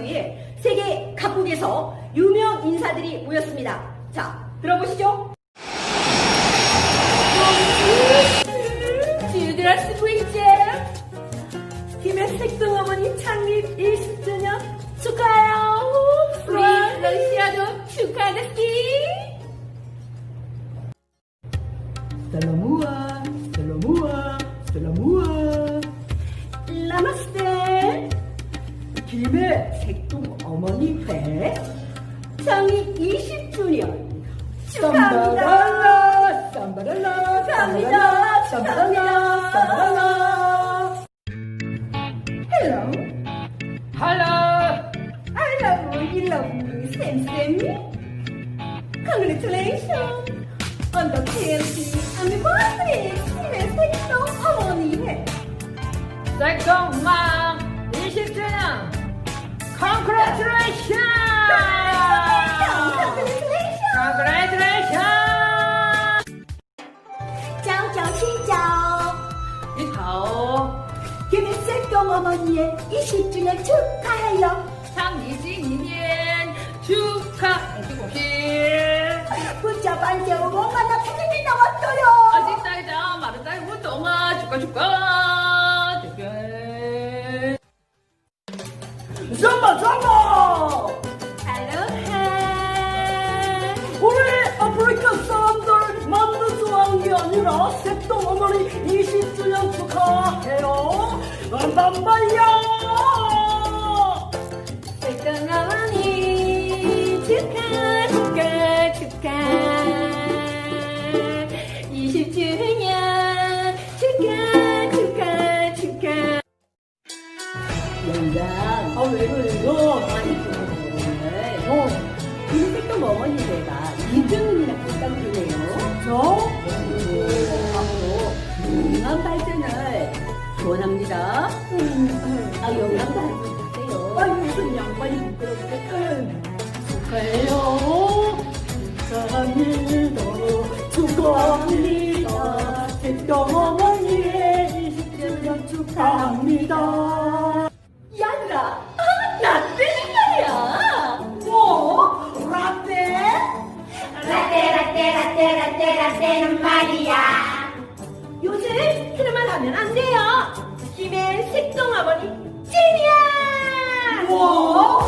위해 세계 각국에서 유명 인사들이 모였습니다. 자, 들어보시죠. 주드라스 브이제 팀의 색동 어머니 창립 20주년 축하해요. 우리 러시아도. 살라무아, 살라무아, 김의 색동 어머니 회. 창립 20주년 축하합니다. 쌈바랄라, 쌈바랄라, 축하합니다. 쌈바랄라, 쌈바랄라. Hello. 할라. I love you, love me, Sam Sammy. Congratulations on the TLC anniversary. 팀의 색동 어머니회. 색동맘 20주년. Congratulations! 어머니의 20주년 축하해요 상이진이년 축하. 공식 공식. 문자 반대로 뭔가 나 편이 나왔어요 아직 딸다 마른 딸부터 엄마 축하 축하. 잠바 잠바. 알로하. 우리 아프리카 사람들 만두 좋아하는 게 아니라 색동 어머니 20주년 축하해요. 빰빰빠야. 색동 어머니 축하 축하 축하 20주년 축하 축하 축하 영감 아왜 그래 제가 이등은이나 부탁드려요. 저? 앞으로 유명한 발전을 원합니다. 아 영감 발전하세요. 아니 무슨 양반이 부끄럽게 축하해요. 축하합니다 축하합니다. 색동 어머니의 20주년 축하합니다 가면 안 돼요. 김해 색동 어머니 찐이야. 와.